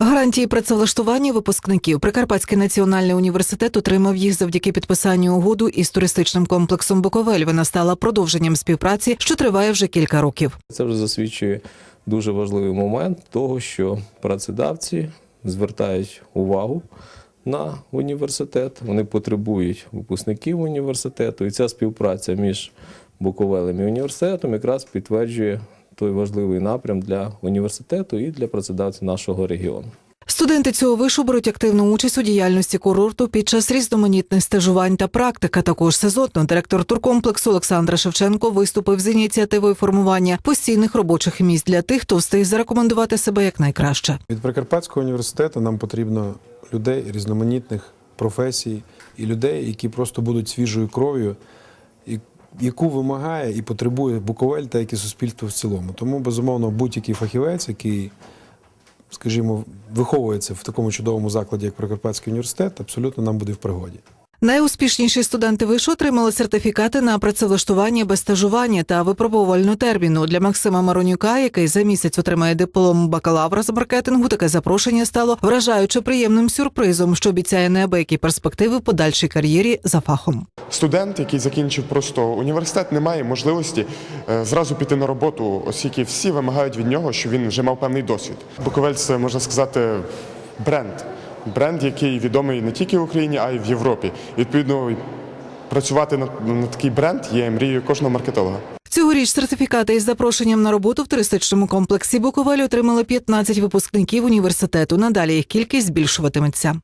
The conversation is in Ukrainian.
Гарантії працевлаштування випускників Прикарпатський національний університет отримав їх завдяки підписанню угоду із туристичним комплексом Буковель. Вона стала продовженням співпраці, що триває вже кілька років. Це вже засвідчує дуже важливий момент того, що працедавці звертають увагу на університет. Вони потребують випускників університету, і ця співпраця між Буковелем і університетом якраз підтверджує той важливий напрям для університету і для працедавців нашого регіону. Студенти цього вишу беруть активну участь у діяльності курорту під час різноманітних стажувань та практика. Також сезонно директор туркомплексу Олександра Шевченко виступив з ініціативою формування постійних робочих місць для тих, хто встиг зарекомендувати себе як найкраще. Від Прикарпатського університету нам потрібно людей різноманітних професій і людей, які просто будуть свіжою кров'ю, і- яку вимагає і потребує Буковель та як і суспільство в цілому. Тому, безумовно, будь-який фахівець, який, скажімо, виховується в такому чудовому закладі, як Прикарпатський університет, абсолютно нам буде в пригоді. Найуспішніші студенти вишу отримали сертифікати на працевлаштування без стажування та випробувальну терміну. Для Максима Маронюка, який за місяць отримає диплом бакалавра з маркетингу, таке запрошення стало вражаюче приємним сюрпризом, що обіцяє неабиякі перспективи в подальшій кар'єрі за фахом. Студент, який закінчив просто університет, не має можливості е, зразу піти на роботу, оскільки всі вимагають від нього, щоб він вже мав певний досвід. Буковель це можна сказати бренд. Бренд, який відомий не тільки в Україні, а й в Європі. Відповідно, працювати на, на такий бренд є мрією кожного маркетолога. Цьогоріч сертифікати із запрошенням на роботу в туристичному комплексі Буковель отримали 15 випускників університету. Надалі їх кількість збільшуватиметься.